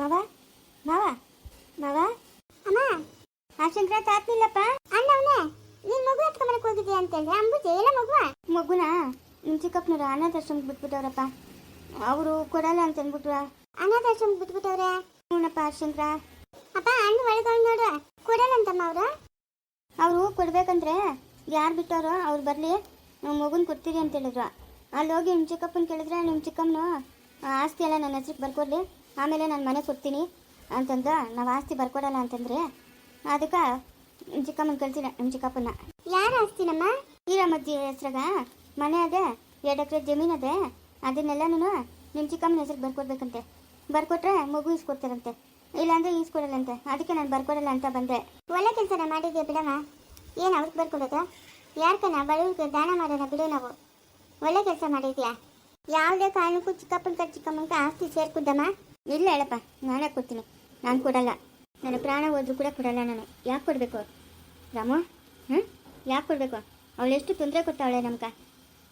ಮಾವ? ಮಾವ? ಮಾವ? ಅಮ್ಮ ಆ ಶಂಕರ ತಾತ್ನಿಲ್ಲಪ್ಪ ಅಣ್ಣ, ಅವನೇ? ನೀನ್ ಮಗು ಎತ್ಕೊಂಬರಕ್ ಅಂತ ಹೇಳಿದ್ರೆ ಅಂಬುಜೆ, ಎಲ್ಲ ಮಗುವ? ಮಗುನ? ನಿಮ್ ಚಿಕ್ಕಪ್ಪನವ್ರು ಅನಾಥಾಶ್ರಮಕ್ಕೆ ಬಿಟ್ಬಿಟ್ಟವ್ರಪ್ಪ. ಅವರು ಕೊಡಲ್ಲ ಅಂತ ಅಂದ್ಬಿಟ್ರ ಅನಾಥಾಶ್ರಮಕ್ಕೆ ಬಿಟ್ಬಿಟ್ಟವ್ರೆ? ಹ್ಞೂನಪ್ಪ ಶಂಕರ ಅಪ್ಪ ಅಣ್ಣ ಒಳಗೊಂಡು ನೋಡ್ರ? ಕೊಡಲ್ಲ ಅಂತಮ್ಮ ಅವರು? ಅವರು ಕೊಡ್ಬೇಕಂದ್ರೆ ಯಾರು ಬಿಟ್ಟವ್ರೋ ಅವ್ರು ಬರಲಿ. ನಾವು ಮಗುನ ಕೊಡ್ತೀರಿ ಅಂತ ಹೇಳಿದ್ರು ಅಲ್ಲಿ ಹೋಗಿ ನಿಮ್ಮ ಚಿಕ್ಕಪ್ಪನ ಕೇಳಿದ್ರೆ ನಿಮ್ಮ ಚಿಕ್ಕಮ್ಮನು ಆಸ್ತಿ ಎಲ್ಲ ನನ್ನ ಹೆಸ್ರಿಗೆ ಬರ್ಕೊಡ್ಲಿ. ಆಮೇಲೆ ನಾನು ಮನೆ ಕೊಡ್ತೀನಿ ಅಂತಂದ ನಾವು ಆಸ್ತಿ ಬರ್ಕೊಡಲ್ಲ ಅಂತಂದ್ರೆ ಅದಕ್ಕೆ ನಿಮ್ಮ ಚಿಕ್ಕಮ್ಮನ ಕಳ್ಸಿಲ್ಲ ನಿಮ್ಮ ಚಿಕ್ಕಪ್ಪನ ಯಾರ ಆಸ್ತಿನಮ್ಮ? ಹೀರಮ್ಮಜ್ಜಿ ಹೆಸ್ರಾಗ ಮನೆ ಅದೇ ಎರಡು ಎಕರೆ ಜಮೀನು ಅದೇ ಅದನ್ನೆಲ್ಲನೂ ನಿಮ್ಮ ಚಿಕ್ಕಮ್ಮನ ಹೆಸ್ರಿಗೆ ಬರ್ಕೊಡ್ಬೇಕಂತೆ. ಬರ್ಕೊಟ್ರೆ ಮಗು ಇಸ್ಕೊಡ್ತಾರಂತೆ ಇಲ್ಲಾಂದ್ರೆ ಈಸ್ಕೊಡಲ್ಲಂತೆ. ಅದಕ್ಕೆ ನಾನು ಬರ್ಕೊಡಲ್ಲ ಅಂತ ಬಂದೆ. ಒಳ್ಳೆ ಕೆಲಸನ ಮಾಡಿದ್ಯಾ ಬಿಡಮ್ಮ? ಏನು ಅವ್ರಿಗೆ ಬರ್ಕೊಡೋದು? ಯಾರ್ಕನ ಬಡವ್ರಿಗೆ ದಾನ ಮಾಡೋಣ ಬಿಡು ನಾವು. ಒಳ್ಳೆ ಕೆಲಸ ಮಾಡಿದ್ಯಾ? ಯಾವುದೇ ಕಾರಣಕ್ಕೂ ಚಿಕ್ಕಪ್ಪನ ಚಿಕ್ಕಮ್ಮನ ಆಸ್ತಿ ಸೇರ್ಕುದ್ದಮ್ಮ ಇಲ್ಲ ಹೇಳಪ್ಪ ನಾನೇ ಕೊಡ್ತೀನಿ ನಾನು ಕೊಡಲ್ಲ. ನನ್ನ ಪ್ರಾಣ ಹೋದ್ರೂ ಕೂಡ ಕೊಡಲ್ಲ ನಾನು. ಯಾಕೆ ಕೊಡಬೇಕು? ರಾಮು ಹ್ಞೂ ಯಾಕೆ ಕೊಡಬೇಕು? ಅವಳು ಎಷ್ಟು ತೊಂದರೆ ಕೊಟ್ಟವಳೆ ನಮ್ಗೆ.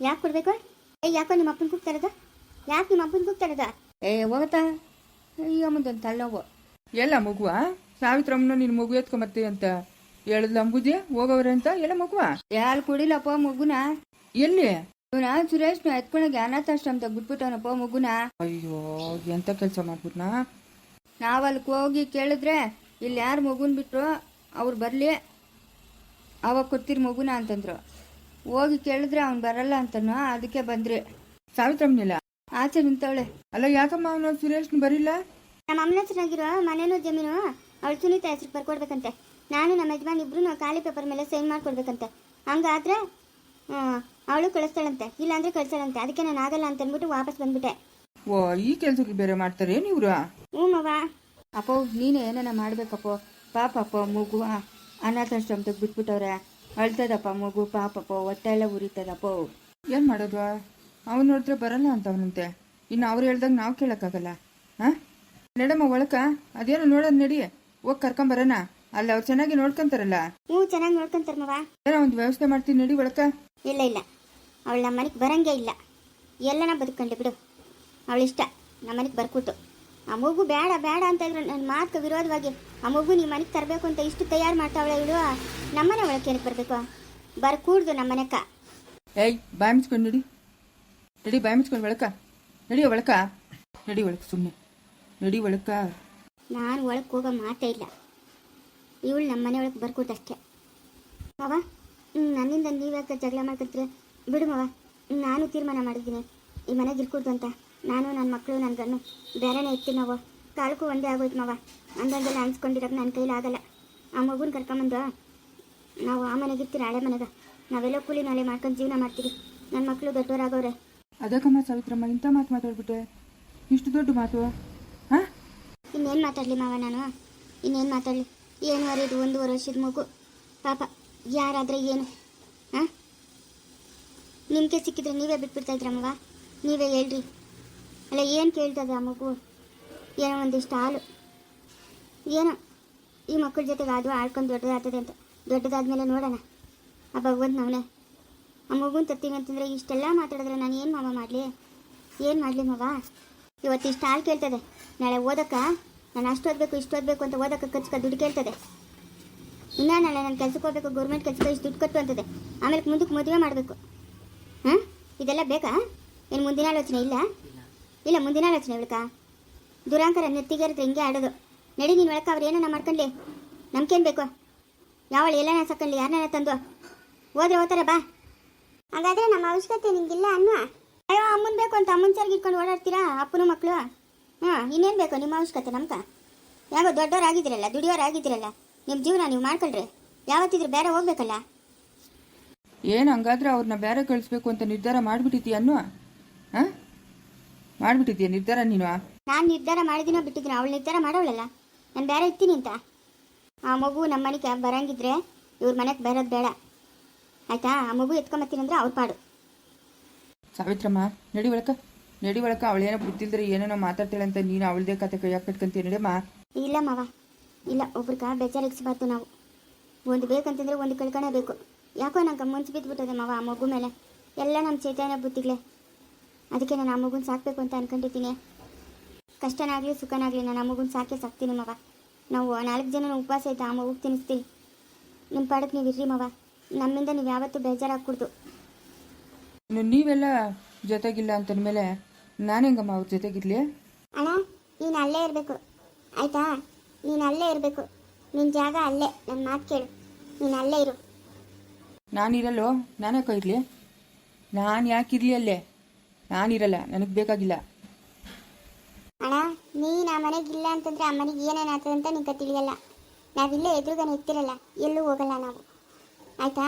ಯಾಕೆ ಕೊಡಬೇಕು? ಏ ಯಾಕೋ ನಿಮ್ಮ ಅಪ್ಪನ ಕೂಗ್ತಾರದ ಯಾಕೆ ನಿಮ್ಮ ಅಪ್ಪನ ಕೂಗ್ತಾರದ ಏ ಹೋಗತ್ತಾ ಅಯ್ಯೋ ಮುಂದೊಂದು ತಲೆನೋವು. ಎಲ್ಲ ಮಗುವ? ಸಾವಿತ್ರಮ್ಮನ ನೀನು ಮಗು ಎತ್ಕೊಂಬರ್ತೀವಿ ಅಂತ ಹೇಳಿದ್ಲ ಅಂಬುದಿ ಹೋಗವ್ರೆ ಅಂತ? ಎಲ್ಲ ಮಗುವ? ಯಾರು ಕುಡಿಲಪ್ಪ ಮಗುನ? ಎಲ್ಲಿ? ಇವನ ಸುರೇಶ್ನ ಎತ್ಕೊಂಡೋಗಿ ಅನಾಥಾಶ್ರಮದಾಗ ಬಿಟ್ಬಿಟ್ಟವನಪ್ಪ ಮಗುನ ಅಯ್ಯೋ ಎಂತ ಕೆಲಸ ಮಾಡ್ಬಿಟ್ನಾ? ನಾವಲ್ಲಿ ಹೋಗಿ ಕೇಳಿದ್ರೆ ಇಲ್ಲಿ ಯಾರು ಮಗುನ್ ಬಿಟ್ರು ಅವ್ರು ಬರಲಿ ಅವಾಗ ಕೊಡ್ತೀರಿ ಮಗುನ ಅಂತಂದ್ರು. ಹೋಗಿ ಕೇಳಿದ್ರೆ ಅವ್ನು ಬರಲ್ಲ ಅಂತನೋ ಅದಕ್ಕೆ ಬಂದ್ರಿ. ಸಾವಿತ್ರಮ್ಮನಿಲ್ಲ? ಆಚೆ ನಿಂತವಳೆ. ಅಲ್ಲ ಯಾಕಮ್ಮ ಅವನು ಸುರೇಶ್ನ ಬರಿಲ್ಲ? ನಮ್ಮ ಅಮ್ಮನ ಚೆನ್ನಾಗಿರೋ ಮನೇನು ಜಮೀನು ಅವಳು ಸುನೀತಾ ಹೆಸರು ಬರ್ಕೊಡ್ಬೇಕಂತೆ. ನಾನು ನಮ್ಮ ಯಜಮಾನ್ ಇಬ್ರು ಖಾಲಿ ಪೇಪರ್ ಮೇಲೆ ಸೈನ್ ಮಾಡ್ಕೊಡ್ಬೇಕಂತೆ. ಹಂಗಾದ್ರೆ ಅವಳು ಕಳಿಸ್ತಾಳಂತೆ. ಇಲ್ಲಾಂದ್ರೆ ಕಳಿಸ್ತಾಳಂತೆ. ಅದಕ್ಕೆ ನಾನು ಆಗಲ್ಲ ಅಂತ ಅಂದ್ಬಿಟ್ಟು ವಾಪಸ್ ಬಂದ್ಬಿಟ್ಟೆ. ಓ ಈ ಕೆಲಸಕ್ಕೆ ಬೇರೆ ಮಾಡ್ತಾರೆ ನೀವ್ರು ಹ್ಞೂ ಅಪ್ಪ ಅಪ್ಪೋ ನೀನೇ ಏನಾನ ಮಾಡ್ಬೇಕಪ್ಪ. ಪಾಪಪ್ಪ ಮಗು ಅನಾಥಾಶ್ರಮದಾಗ ಬಿಟ್ಬಿಟ್ಟವ್ರೆ. ಅಳ್ತದಪ್ಪ ಮಗು ಪಾಪಪ್ಪ ಹೊಟ್ಟೆ ಎಲ್ಲ ಉರಿತದಪ್ಪ. ಏನು ಮಾಡೋದು? ಅವ್ನು ನೋಡಿದ್ರೆ ಬರಲ್ಲ ಅಂತ ಅವನಂತೆ ಇನ್ನು ಅವ್ರು ಹೇಳ್ದಾಗ ನಾವು ಕೇಳೋಕ್ಕಾಗಲ್ಲ. ಹಾಂ ನಡಮ್ಮ ಒಳಕ? ಅದೇನೋ ನೋಡೋದು ನಡಿ. ಹೋಗಿ ಕರ್ಕೊಂಬರೋಣ ಅಲ್ಲಿ ಅವ್ರು ಚೆನ್ನಾಗಿ ನೋಡ್ಕೊಂತಾರಲ್ಲ. ಹ್ಞೂ ಚೆನ್ನಾಗಿ ನೋಡ್ಕೊಂತಾರೆ ಮವ. ಏನೋ ಒಂದು ವ್ಯವಸ್ಥೆ ಮಾಡ್ತೀನಿ ನಡಿ ಒಳಕ. ಇಲ್ಲ ಇಲ್ಲ. ಅವಳು ನಮ್ಮ ಮನೆಗೆ ಬರಂಗೇ ಇಲ್ಲ. ಎಲ್ಲನ ಬದುಕೊಂಡೆ ಬಿಡು. ಅವಳಿಷ್ಟ ನಮ್ಮ ಮನೆಗೆ ಬರ್ಕೊಟ್ಟು. ಆ ಮಗು ಬೇಡ ಬೇಡ ಅಂತ ಇದ್ರು ನನ್ನ ಮಾತು ವಿರೋಧವಾಗಿ ಆ ಮಗು ನಿಮ್ಮ ಮನೆಗೆ ತರಬೇಕು ಅಂತ ಇಷ್ಟು ತಯಾರು ಮಾಡ್ತಾವಳೆ ಇವಳು ನಮ್ಮನೆ ಒಳಗೆ ಏನಕ್ಕೆ ಬರಬೇಕು? ಬರ್ಕೂಡ್ದು ನಮ್ಮ ಮನೆಕ. ಏಯ್ ಬಾಯ್ ಮುಚ್ಕೊಂಡು ನಡಿ. ನಡಿ ಬಾಯ್ ಮುಚ್ಕೊಂಡು ಒಳಕ. ನಡಿ ಒಳಕ. ನಡಿ ಒಳಕ ಸುಮ್ಮನೆ ನಡಿ ಒಳಕ. ನಾನು ಒಳಕ್ಕೆ ಹೋಗೋ ಮಾತೇ ಇಲ್ಲ. ಇವಳು ನಮ್ಮ ಮನೆ ಒಳಗೆ ಬರ್ಕೊಟ್ಟಷ್ಟೇ ಅವ ನನ್ನಿಂದ ನೀವ್ಯಾಕೆ ಜಗಳ ಮಾಡ್ಕೊತೀರ? ಬಿಡು ಮವ ನಾನು ತೀರ್ಮಾನ ಮಾಡಿದ್ದೀನಿ. ಈ ಮನೆಗೆ ಇರ್ಕೊಡ್ದು ಅಂತ. ನಾನು ನನ್ನ ಮಕ್ಕಳು ನನ್ನ ಗಣ್ಣು ಬೇರೆನೇ ಇರ್ತೀವಿ ನಾವು. ಕಾಲಕ್ಕೂ ಒಂದೇ ಆಗೋಯ್ತು ಮವ. ಅಂದಂಗೆಲ್ಲ ಅನ್ಸ್ಕೊಂಡಿರೋಕೆ ನನ್ನ ಕೈಲಿ ಆಗಲ್ಲ. ಆ ಮಗುನ ಕರ್ಕೊಂಬಂದು ನಾವು ಆ ಮನೆಗೆ ಇರ್ತೀರ ಹಳೆ ಮನೆಗೆ. ನಾವೆಲ್ಲ ಕೂಲಿ ನಾಳೆ ಮಾಡ್ಕೊಂಡು ಜೀವನ ಮಾಡ್ತೀವಿ. ನನ್ನ ಮಕ್ಕಳು ದೊಡ್ಡವರಾಗವ್ರೆ. ಅದಕ್ಕಮ್ಮ ಸಾವಿತ್ರಮ್ಮ ಇಂಥ ಮಾತು ಮಾತಾಡ್ಬಿಟ್ಟೆ ಇಷ್ಟು ದೊಡ್ಡ ಮಾತು ಹಾಂ? ಇನ್ನೇನು ಮಾತಾಡಲಿ ಮಾವ ನಾನು? ಇನ್ನೇನು ಮಾತಾಡಲಿ? ಏನು ಅರಿದು ಒಂದೂವರೆ ವರ್ಷದ ಮಗು. ಪಾಪ ಯಾರಾದರೆ ಏನು? ಹಾಂ? ನಿಮಗೆ ಸಿಕ್ಕಿದ್ರೆ ನೀವೇ ಬಿಟ್ಬಿಡ್ತಾ ಇದ್ರಮ್ಮವ ನೀವೇ ಹೇಳ್ರಿ. ಅಲ್ಲ, ಏನು ಕೇಳ್ತದೆ ಆ ಮಗು? ಏನೋ ಒಂದಿಷ್ಟು ಹಾಲು. ಏನೋ, ಈ ಮಕ್ಕಳ ಜೊತೆಗೆ ಅದು ಆಡ್ಕೊಂಡು ದೊಡ್ಡದಾಗ್ತದೆ ಅಂತ. ದೊಡ್ಡದಾದ್ಮೇಲೆ ನೋಡೋಣ. ಆ ಭಗವಂತ ನಾವನೇ ಆ ಮಗುನ ತತ್ತೀನಿ ಅಂತಂದರೆ ಇಷ್ಟೆಲ್ಲ ಮಾತಾಡಿದ್ರೆ ನಾನು ಏನು ಮಾವ ಮಾಡಲಿ? ಏನು ಮಾಡಲಿ ಮಗ ಇವತ್ತು ಇಷ್ಟು ಹಾಲು ಕೇಳ್ತದೆ. ನಾಳೆ ಓದಕ್ಕ, ನಾನು ಅಷ್ಟು ಓದಬೇಕು, ಇಷ್ಟು ಓದಬೇಕು ಅಂತ ಓದಕ್ಕೆ ಖರ್ಚು ದುಡ್ಡು ಕೇಳ್ತದೆ. ಇನ್ನೂ ನಾಳೆ ನಾನು ಕೆಲಸಕ್ಕೆ ಹೋಗ್ಬೇಕು, ಗೌರ್ಮೆಂಟ್ ಕೆಲಸಕ್ಕೆ ಇಷ್ಟು ದುಡ್ಡು ಕಟ್ಟು ಅಂತದೆ. ಆಮೇಲೆ ಮುಂದಕ್ಕೆ ಮದುವೆ ಮಾಡಬೇಕು. ಹಾಂ ಇದೆಲ್ಲ ಬೇಕಾ? ಏನು ಮುಂದಿನ ಆಲೋಚನೆ ಇಲ್ಲ. ಇಲ್ಲ, ಮುಂದಿನ ಆಲೋಚನೆ ಇವಳಕ ದುರಾಂಕರ ನೆತ್ತಿಗೇರಿದ್ರೆ ಹಿಂಗೆ ಆಡೋದು. ನಡಿ ನೀನು ಒಳಕ್ಕೆ ಅವ್ರು ಏನನ್ನ ಮಾಡ್ಕೊಂಡ್ಲಿ? ನಮ್ಗೇನು ಬೇಕು? ಯಾವಳು ಎಲ್ಲನ ಸಕ್ಕಂಡ್ಲಿ ಯಾರನ್ನ ತಂದು? ಹೋದ್ರೆ ಹೋಗ್ತಾರೆ ಬಾ. ಹಾಗಾದ್ರೆ ನಮ್ಮ ಅವಶ್ಯಕತೆ ನಿಂಗಿಲ್ಲ ಅನ್ನುವ ಅಯ್ಯೋ, ಅಮ್ಮನ್ ಬೇಕು ಅಂತ ಅಮ್ಮನ ಸರ್ಗಿ ಇಟ್ಕೊಂಡು ಓಡಾಡ್ತೀರಾ, ಅಪ್ಪನ ಮಕ್ಕಳು ಹಾಂ, ಇನ್ನೇನು ಬೇಕು ನಿಮ್ಮ ಅವಶ್ಯಕತೆ ನಮ್ಕ ಯಾಕೋ ದೊಡ್ಡವರಾಗಿದ್ದೀರಲ್ಲ, ದುಡಿಯೋರಾಗಿದ್ದೀರಲ್ಲ ನಿಮ್ಮ ಜೀವನ ನೀವು ಮಾಡ್ಕೊಳ್ರಿ. ಯಾವತ್ತಿದ್ರು ಬೇರೆ ಹೋಗ್ಬೇಕಲ್ಲ? ಏನು ಹಂಗಾದ್ರೆ ಅವ್ರನ್ನ ಬೇರೆ ಕಳಿಸ್ಬೇಕು ಅಂತ ನಿರ್ಧಾರ ಮಾಡಿಬಿಟ್ಟಿದ್ದೀಯ ಅನ್ನುವ ಹಾಂ? ಮಾಡಿಬಿಟ್ಟಿದ್ದೀಯ ನಿರ್ಧಾರ ನೀನು? ನಾನು ನಿರ್ಧಾರ ಮಾಡಿದಿನೋ ಬಿಟ್ಟಿದ್ದೀನಿ ಅವಳು ನಿರ್ಧಾರ ಮಾಡೋಳಲ್ಲ. ನಾನು ಬೇರೆ ಇರ್ತೀನಿ ಅಂತ. ಆ ಮಗು ನಮ್ಮ ಮನೆಗೆ ಬರಂಗಿದ್ರೆ ಇವ್ರ ಮನೆಗೆ ಬರೋದು ಬೇಡ. ಆಯ್ತಾ? ಆ ಮಗು ಎತ್ಕೊಂಬತ್ತೀನಿ ಅಂದ್ರೆ ಅವ್ರ ಪಾಡು. ಸಾವಿತ್ರಮ್ಮ ನಡಿ ಒಳಕ. ನಡಿ ಒಳಕ ಅವಳೇನೋ ಬುದ್ಧಿಲ್ದ್ರೆ ಏನೇನೋ ಮಾತಾಡ್ತಾಳೆ ಅಂತ ನೀನು ಅವಳದೇ ಕತೆ ಕೈಯಾಗ ಕಟ್ಕೊಂತೀಯ ನಡಿಯಮ್ಮ? ಇಲ್ಲ ಮಾವ. ಇಲ್ಲ ಒಬ್ರಿಗೆ ಬೇಜಾರಿಗಿಸ್ಬಾರ್ದು ನಾವು. ಒಂದು ಬೇಕಂತಂದ್ರೆ ಒಂದು ಕಳ್ಕೊಳ್ಳೇಬೇಕು ಯಾಕೋ ನಂಗೆ ಮುಂಚೆ ಬಿದ್ದುಬಿಟ್ಟದೆ ಮಾವ ಆ ಮಗು ಮೇಲೆ. ಎಲ್ಲ ನಮ್ಮ ಚೈತನ್ಯ ಬುದ್ಧಿಗಳೇ. ಅದಕ್ಕೆ ನಾನು ಆ ಮಗುನ ಸಾಕಬೇಕು ಅಂತ ಅನ್ಕೊಂಡಿದ್ದೀನಿ. ಕಷ್ಟನಾಗಲಿ ಸುಖನಾಗಲಿ ನಾನು ಆ ಮಗುನ ಸಾಕೆ ಸಾಕ್ತೀನಿ ಮವ. ನಾವು ನಾಲ್ಕು ಜನ ಉಪವಾಸ ಇದ್ದ ಆ ಮಗುಗೆ ತಿನ್ನಿಸ್ತೀವಿ ನಿಮ್ಮ ಪಾಡಕ್ಕೆ ನೀವು ಇರ್ರಿ ಮವ. ನಮ್ಮಿಂದ ನೀವು ಯಾವತ್ತೂ ಬೇಜಾರಾಗ್ಕೊಡ್ದು ನೀವೆಲ್ಲ ಜೊತೆಗಿಲ್ಲ ಅಂತಂದ್ಮೇಲೆ ನಾನು ಹೆಂಗಮ್ಮ ಅವ್ರ ಜೊತೆಗಿರ್ಲಿ? ಅಣ್ಣ ನೀನು ಅಲ್ಲೇ ಇರಬೇಕು. ಆಯಿತಾ? ನೀನು ಅಲ್ಲೇ ಇರಬೇಕು. ನಿನ್ನ ಜಾಗ ಅಲ್ಲೇ. ನನ್ನ ಮಾತು ಕೇಳು. ನೀನು ಅಲ್ಲೇ ಇರು. ನಾನಿರಲ್ಲೋ? ನಾನ್ಯಾಕೋ ಇರಲಿ? ನಾನು ಯಾಕಿರಲಿ ಅಲ್ಲೇ? ನಾನಿರಲ್ಲ, ನನಗೆ ಬೇಕಾಗಿಲ್ಲ. ಅಣ್ಣ ನೀನು ಆ ಮನೆಗೆ ಇಲ್ಲ ಅಂತಂದ್ರೆ ಆ ಮನೆಗೆ ಏನೇನಾಗ್ತದೆ ಅಂತ ನಿಂಗೆ ತಿಳಿಯಲ್ಲ ನಾವಿಲ್ಲೇ ಎದುರುಗನೆ ಇರ್ತಿರಲ್ಲ, ಎಲ್ಲೂ ಹೋಗಲ್ಲ ನಾವು. ಆಯ್ತಾ?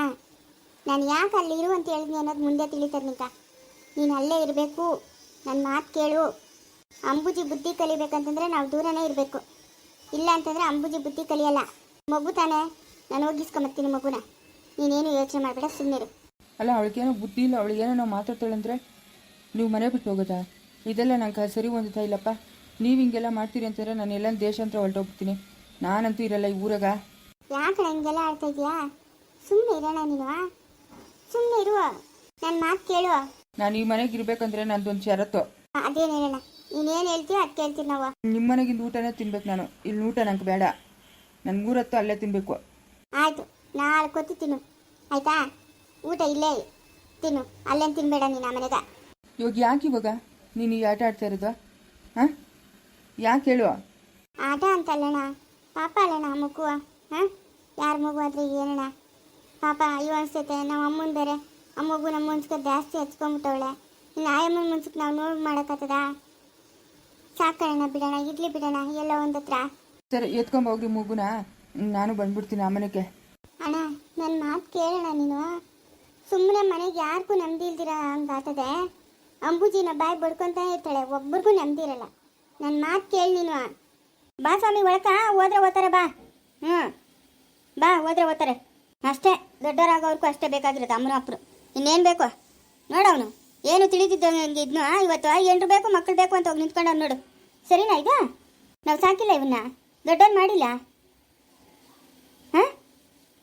ನಾನು ಯಾಕೆ ಅಲ್ಲಿ ಇರು ಅಂತ ಹೇಳಿದ್ನಿ ಅನ್ನೋದು ಮುಂದೆ ತಿಳಿತಾರೆ ನಿಂಕ ನೀನು ಅಲ್ಲೇ ಇರಬೇಕು ನನ್ನ ಮಾತು ಕೇಳು. ಅಂಬುಜಿ ಬುದ್ಧಿ ಕಲಿಬೇಕಂತಂದ್ರೆ ನಾವು ದೂರನೇ ಇರಬೇಕು. ಇಲ್ಲ ಅಂತಂದ್ರೆ ಅಂಬುಜಿ ಬುದ್ಧಿ ಕಲಿಯಲ್ಲ. ಮಗು ತಾನೇ? ನಾನು ಹೋಗಿಸ್ಕೊಂಬರ್ತೀನಿ ಮಗುನ. ನೀನೇನು ಯೋಚನೆ ಮಾಡಬೇಡ ಸುಮ್ಮನೆ ಅಲ್ಲ ಅವಳಿಗೇನೋ ಬುದ್ಧಿ ಇಲ್ಲ ಅವಳಿಗೇನೋ ನಾವು ಮಾತಾಡ್ತಾಳಂದ್ರೆ ನೀವು ಮನೆ ಬಿಟ್ಟು ಹೋಗೋದಾ ಇದೆಲ್ಲ ನಂಗೆ ಸರಿ ಹೊಂದುತ್ತಾ ಇಲ್ಲಪ್ಪ. ನೀವು ಹಿಂಗೆಲ್ಲ ಮಾಡ್ತೀರಿ ಅಂತಂದ್ರೆ ನಾನು ಎಲ್ಲ ಅಂತ ಹೊರಟೋಗ್ತೀನಿ ನಾನಂತೂ ಇರಲ್ಲ ಈ ಊರಾಗ. ಯಾಕೆ ಹಂಗೆಲ್ಲ ಆಡ್ತಾ ಇದೀಯಾ ಸುಮ್ಮನೆ ಇರೋಣ ನೀನು ಸುಮ್ಮನೆ ಇರುವ ನನ್ನ ಮಾತು ಕೇಳುವ ನಾನು ಈ ಮನೆಗೆ ಇರ್ಬೇಕಂದ್ರೆ ನಂದೊಂದು ಷರತ್ತು. ಅದೇನು ಹೇಳೋಣ ನೀನೇನು ಹೇಳ್ತೀಯೋ ಅದು ಕೇಳ್ತೀನಿ ನಾವು. ನಿಮ್ಮ ಮನೆಗಿಂದ ಊಟನೇ ತಿನ್ಬೇಕು ನಾನು. ಇಲ್ಲಿ ಊಟ ನಂಗೆ ಬೇಡ. ನನ್ನ ಮೂರತ್ತು ಅಲ್ಲೇ ತಿನ್ಬೇಕು. ಆಯಿತು ನಾಲ್ಕು ಹೊತ್ತು ತಿನ್ನು. ಆಯ್ತಾ? ಊಟ ಇಲ್ಲೇ ತಿನ್ನು. ಅಲ್ಲೇನು ತಿನ್ಬೇಡ ನೀನು ಆ ಮನೆಗ? ಇವಾಗ ಯಾಕೆ ಇವಾಗ? ನೀನು ಈ ಆಟ ಆಡ್ತಾ ಇರೋದು? ಹಾಂ? ಯಾಕೆ ಹೇಳುವ ಆಟ ಅಂತಲ್ಲಣ್ಣ. ಪಾಪ ಅಲ್ಲಣ್ಣ ಆ ಮಗು ಹಾಂ? ಯಾರ ಮಗು ಆದರೆ ಏನಣ್ಣ? ಪಾಪ ಅಯ್ಯೋ ಅನ್ಸುತ್ತೆ ನಮ್ಮ ಅಮ್ಮನ ಬೇರೆ ಆ ಮಗು ನಮ್ಮ ಮುನ್ಸ್ಕ ಜಾಸ್ತಿ ಹಚ್ಕೊಂಬಿಟ್ಟವಳೆ. ಇನ್ನು ಆಯಮ್ಮನ ಮುನ್ಸಕ್ಕೆ ನಾವು ನೋಡಿ ಮಾಡೋಕ್ಕತ್ತದ ಸಾಕಣ್ಣ ಬಿಡೋಣ ಇಡ್ಲಿ ಬಿಡೋಣ ಎಲ್ಲ ಒಂದತ್ರ ಸರಿ ಎತ್ಕೊಂಬೋಗ್ರಿ ಮಗುನ. ಮೂಗುನ ನಾನು ಬಂದ್ಬಿಡ್ತೀನಿ ಆ ಮನೆಗೆ. ಅಣ್ಣ ನನ್ನ ಮಾತು ಕೇಳೋಣ ನೀನು. ಸುಮ್ಮನೆ ಮನೆಗೆ ಯಾರಿಗೂ ನೆಮ್ಮದಿ ಇಲ್ದಿರ ಹಂಗಾತದೆ ಅಂಬುಜಿನ ಬಾಯಿ ಬಡ್ಕೊಂತ ಇರ್ತಾಳೆ ಒಬ್ಬರಿಗೂ ನಂಬಿರಲ್ಲ ನನ್ನ ಮಾತು ಕೇಳಿ ನೀನು. ಬಾ ಸ್ವಾಮಿ, ಒಳಕ, ಹೋದ್ರೆ ಓದ್ತಾರೆ ಬಾ. ಹ್ಞೂ ಬಾ, ಹೋದ್ರೆ ಓದ್ತಾರೆ ಅಷ್ಟೇ, ದೊಡ್ಡವರಾಗೋರ್ಗೂ ಅಷ್ಟೇ ಬೇಕಾಗಿರೋದು, ಅಮ್ಮನ ಅಪ್ಪರು ಇನ್ನೇನು ಬೇಕು? ನೋಡವನು ಏನು ತಿಳಿದಿದ್ದ ಇದ್ನು ಇವತ್ತು ಎಂಟ್ರು ಬೇಕು ಮಕ್ಕಳು ಬೇಕು ಅಂತ ಹೋಗಿ ನಿಂತ್ಕೊಂಡವ್ ನೋಡು. ಸರಿನಾ ಇದು? ನಾವು ಸಾಕಿಲ್ಲ ಇವನ್ನ. ದೊಡ್ಡವ್ರು ಮಾಡಿಲ್ಲ? ಹಾಂ?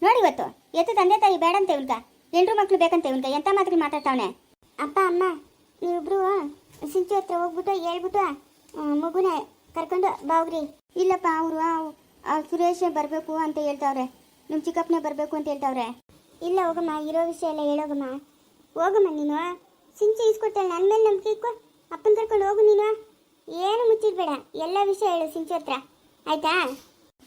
ನೋಡಿ ಇವತ್ತು ಎತ್ತು ತಂದೆ ತಾಯಿ ಬೇಡಂತ ಇವ್ಗ ಎಂಟ್ರು ಮಕ್ಳು ಬೇಕಂತ ಇವ್ಗ ಎಂತ ಮಾತ್ರ ಮಾತಾಡ್ತಾವನೆ? ಅಪ್ಪ ಅಮ್ಮ ನೀವಿಬ್ರು ಸಿಂಚು ಹತ್ರ ಹೋಗ್ಬಿಟ್ಟು ಹೇಳ್ಬಿಟ್ಟು ಮಗುನೇ ಕರ್ಕೊಂಡು ಬಾವ್ರಿ ಇಲ್ಲಪ್ಪ ಅವರು ಸುರೇಶ್ ಬರಬೇಕು ಅಂತ ಹೇಳ್ತಾವ್ರೆ. ನಿಮ್ಮ ಚಿಕ್ಕಪ್ಪನೇ ಬರಬೇಕು ಅಂತ ಹೇಳ್ತಾವ್ರೆ. ಇಲ್ಲ ಹೋಗಮ್ಮ ಇರೋ ವಿಷಯ ಎಲ್ಲ ಹೇಳೋಗಮ್ಮ ಹೋಗಮ್ಮ. ನೀನು ಸಿಂಚು ಇಸ್ಕೊಡ್ತಾಳೆ ನನ್ನ ಮೇಲೆ ನಂಬಿಕೆ ಇಕ್ಕೋ. ಅಪ್ಪನ ಕರ್ಕೊಂಡು ಹೋಗು ನೀನು ಏನು ಮುಚ್ಚಿಡ್ಬೇಡ. ಎಲ್ಲ ವಿಷಯ ಹೇಳು ಸಿಂಚು ಹತ್ರ. ಆಯ್ತಾ?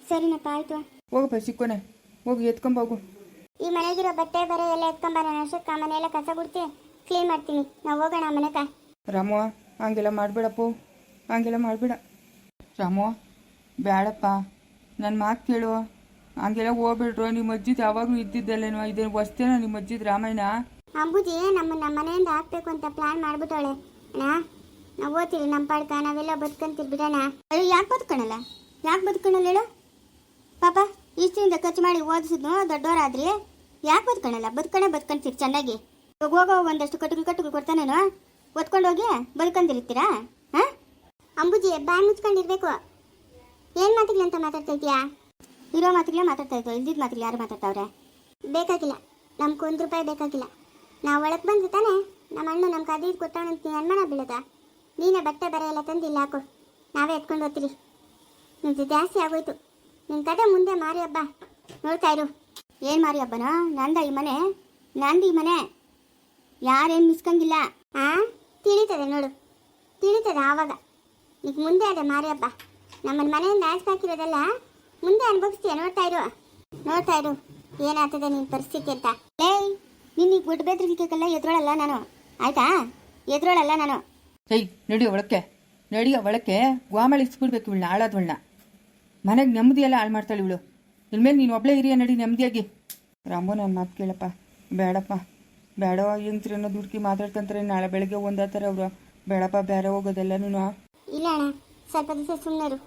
ಸರಿನಪ್ಪ ಆಯ್ತು. ಹೋಗಪ್ಪ ಸಿಕ್ಕೋನೆ ಹೋಗಿ ಎತ್ಕೊಂಬೋಗು ಈ ಮನೆಗಿರೋ ಬಟ್ಟೆ ಬರೆ ಎಲ್ಲ ಎತ್ಕೊಂಬಾರ ಅಶೋಕ ಮನೆ ಎಲ್ಲ ಕಸ ಗುಡ್ತಿ ಕ್ಲೀನ್ ಮಾಡ್ತೀನಿ. ನಾವು ಹೋಗೋಣ ಮನೆಕ. ರಾಮು ಹಂಗೆಲ್ಲ ಮಾಡಬೇಡಪ್ಪು ಹಂಗೆಲ್ಲ ಮಾಡಬೇಡ. ರಾಮು ಬೇಡಪ್ಪ ನನ್ನ ಮಾತು ಕೇಳು. ಹಂಗೆಲ್ಲ ಹೋಗ್ಬಿಡ್ರು ನಿಮ್ಮ ಅಜ್ಜಿದು ಯಾವಾಗಲೂ ಇದ್ದಿದ್ದಲ್ಲೇನೋ? ಇದೇನು ವಸ್ತೇನೋ ನಿಮ್ಮ ಅಜ್ಜಿದ್ ರಾಮಾಯಣ ಅಂಬುಜಿ ನಮ್ಮ ಮನೆಯಿಂದ ಹಾಕ್ಬೇಕು ಅಂತ ಪ್ಲಾನ್ ಮಾಡ್ಬಿಟ್ಟವಳೆ. ಅಣ್ಣ ನಾವು ಓದ್ತೀವಿ ನಮ್ಮ ಪಾಡ್ಕ. ನಾವೆಲ್ಲ ಬದುಕಂತೀವಿ ಬಿಡೋಣ. ಅಯ್ಯೋ ಯಾಕೆ ಬದುಕೋಣಲ್ಲ? ಯಾಕೆ ಬದುಕೋಣಲ್ಲ ಹೇಳು? ಪಾಪ ಇಷ್ಟಿಂದ ಖರ್ಚು ಮಾಡಿ ಓದಿಸಿದ್ನು ದೊಡ್ಡವರಾದ್ರಿ ಯಾಕೆ ಬದುಕಣಲ್ಲ? ಬದುಕಣೆ ಬದುಕಂತೀರಿ ಚೆನ್ನಾಗಿ ಇವಾಗ ಹೋಗೋ ಒಂದಷ್ಟು ಕಟ್ಟುಗಳು ಕಟ್ಟುಗಳು ಕೊಡ್ತಾನೇನು ಓದ್ಕೊಂಡೋಗಿ ಬದುಕೊಂಡಿರ್ತೀರಾ ಹಾಂ? ಅಂಬುಜಿ, ಬಾಯಿ ಮುಚ್ಕೊಂಡಿರ್ಬೇಕು. ಏನು ಮಾತುಗಳು ಅಂತ ಮಾತಾಡ್ತಾ ಇದೆಯಾ ಇರೋ ಮಾತುಗಳೇ ಮಾತಾಡ್ತಾ ಇದ್ದೋ ಇಲ್ದಿದ್ದ ಮಾತುಗಳು ಯಾರು ಮಾತಾಡ್ತಾವ್ರೆ? ಬೇಕಾಗಿಲ್ಲ. ನಮ್ಗೆ ಒಂದು ರೂಪಾಯಿ ಬೇಕಾಗಿಲ್ಲ. ನಾವು ಒಳಗೆ ಬಂದು ತಾನೆ ನಮ್ಮ ಅಣ್ಣ ನಮ್ಮ ಅದು ಇದು ನೀನು ಅನುಮಾನ ಬೀಳದ? ನೀನೇ ಬಟ್ಟೆ ಬರೆಯಲ್ಲ ತಂದಿಲ್ಲ ಹಾಕು. ನಾವೇ ಎತ್ಕೊಂಡು ಹೋಗ್ತೀರಿ. ಜಾಸ್ತಿ ಆಗೋಯ್ತು. ನಿನ್ನ ಕತೆ ಮುಂದೆ ಮಾರಿ ಹಬ್ಬ. ನೋಡ್ತಾ ಇರು. ಏನು ಮಾರಿ ಹಬ್ಬನ? ನಂದ ಈ ಮನೆ. ನಂದು ಈ ಮನೆ. ಯಾರೇನು ಮಿಸ್ಕಂಗಿಲ್ಲ ಆ? ತಿಳಿತದೆ ನೋಡು. ತಿಳಿತದೆ ಆವಾಗ. ಈಗ ಮುಂದೆ ಅದೇ ಮಾರಿ ಹಬ್ಬ. ನಮ್ಮನ್ನ ಮನೆಯಿಂದ ಹಾಕಿರೋದೆಲ್ಲ ಮುಂದೆ ಅನುಭವಿಸ್ತೀಯ ನೋಡ್ತಾ ಇರು. ನೋಡ್ತಾ ಇರು. ಏನಾಗ್ತದೆ ನಿನ್ನ ಪರಿಸ್ಥಿತಿ ಅಂತ. ಏಯ್ ನಿನ್ನ ಈಗ ಗುಡ್ಡ ಬೆದ್ರಿಕೆಲ್ಲ ಎದ್ರೋಳಲ್ಲ ನಾನು. ಆಯ್ತಾ? ಎದ್ರೋಳಲ್ಲ ನಾನು. ಏಯ್ ನಡಿಯೋ ಒಳಕ್ಕೆ ನಡಿಯೋ ಒಳಕ್ಕೆ ಗ್ವಾಮಳಿ ಇಸ್ಬಿಡ್ಬೇಕು ಇವಳನ್ನ, ಆಳಾದವಳನ್ನ. ಮನೆಗೆ ನೆಮ್ಮದಿ ಎಲ್ಲ ಹಾಳು ಮಾಡ್ತಾಳೆ ಇವಳು. ಇನ್ಮೇಲೆ ನೀನು ಒಬ್ಬಳೇ ಹಿರಿಯ ನಡಿ ನೆಮ್ಮದಿಯಾಗಿ. ರಾಮು ನನ್ನ ಮಾತು ಕೇಳಪ್ಪ. ಬೇಡಪ್ಪ. ಬೇಡ ಹೆಂಗ್ಸ್ರನ್ನ ದುಡ್ಕಿ ಮಾತಾಡ್ತಂತಾರೆ ನಾಳೆ ಬೆಳಗ್ಗೆ ಒಂದಾತಾರೆ ಅವರು. ಬೇಡಪ್ಪ ಬೇರೆ ಹೋಗೋದೆಲ್ಲನೂ ಇಲ್ಲ ಅಣ್ಣ ಸ್ವಲ್ಪ ದಿವಸ ಸುಮ್ಮನೆರು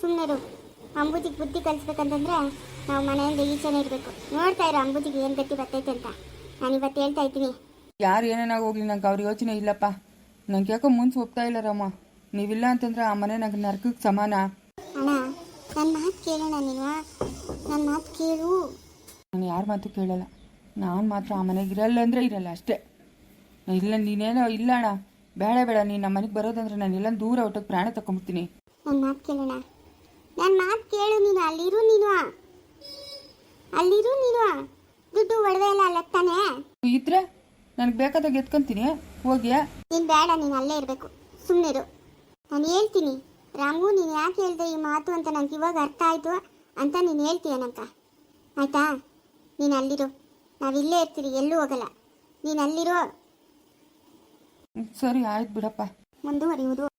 ಸುಮ್ಮನೆರು ಅಂಬುಜಿಗೆ ಬುದ್ಧಿ ಕಲಿಸ್ಬೇಕಂತಂದ್ರೆ ನಾವು ಮನೆಯಿಂದ ಈಚೆನೇ ಇರಬೇಕು. ನೋಡ್ತಾ ಇರೋ ಅಂಬುಜಿಗೆ ಏನು ಗತಿ ಬರ್ತೈತೆ ಅಂತ. ನಾನು ಇವತ್ತು ಹೇಳ್ತಾ ಇದ್ದೀನಿ. ಯಾರು ಏನೇನಾಗ ಹೋಗ್ಲಿ ನಂಗೆ ಅವ್ರ ಯೋಚನೆ ಇಲ್ಲಪ್ಪ. ನಂಗೆ ಯಾಕೋ ಮುಂಚೆ ಒಪ್ತಾ ಇಲ್ಲ ರಾಮ. ನೀವಿಲ್ಲ ಅಂತಂದ್ರೆ ಆ ಮನೆ ನಂಗೆ ನರ್ಕಕ್ಕೆ ಸಮಾನ. ಕೇಳೋಣ ನೀನು. ನನ್ನ ಮಾತು ಕೇಳು. ನಾನು ಯಾರ ಮಾತು ಕೇಳಲ್ಲ. ನಾನು ಮಾತ್ರ ಆ ಮನೆಗೆ ಇರಲ್ಲ ಅಂದರೆ ಇರಲ್ಲ ಅಷ್ಟೇ. ಇಲ್ಲ ನೀನೇನೋ ಇಲ್ಲ ಅಣ್ಣ. ಬೇಡ ಬೇಡ ನೀನು ನಮ್ಮ ಮನೆಗೆ ಬರೋದಂದ್ರೆ ನಾನು ಎಲ್ಲ ದೂರ ಹೊಟ್ಟೋಗಿ ಪ್ರಾಣ ತಗೊಂಬಿಡ್ತೀನಿ ನನ್ನ ಮಾತು ಕೇಳೋಣ. ನನ್ನ ಮಾತು ಕೇಳು ನೀನು ಅಲ್ಲಿರು ನೀನು. ಅಲ್ಲಿರು ನೀನು. ದುಡ್ಡು ಒಡವೆ ಎಲ್ಲ ಅಲ್ಲ ತಾನೆ? ಇದ್ರೆ ನನಗೆ ಬೇಕಾದಾಗ ಎತ್ಕೊಂತೀನಿ. ಹೋಗ್ಯಾ? ನೀನು ಬೇಡ ನೀನು ಅಲ್ಲೇ ಇರಬೇಕು. ಸುಮ್ಮನೆ ನಾನು ಹೇಳ್ತೀನಿ. ರಾಮು ನೀನು ಯಾಕೆ ಹೇಳ್ದೆ ಈ ಮಾತು ಅಂತ ನನಗೆ ಇವಾಗ ಅರ್ಥ ಆಯಿತು ಅಂತ ನೀನು ಹೇಳ್ತೀಯನಂತ ಆಯ್ತಾ? ನೀನು ಅಲ್ಲಿರು. ನಾವಿಲ್ಲೇ ಇರ್ತೀರಿ ಎಲ್ಲೂ ಹೋಗಲ್ಲ. ನೀನು ಅಲ್ಲಿರೋ. ಸರಿ ಆಯ್ತು ಬಿಡಪ್ಪ. ಮುಂದುವರಿಯುವುದು.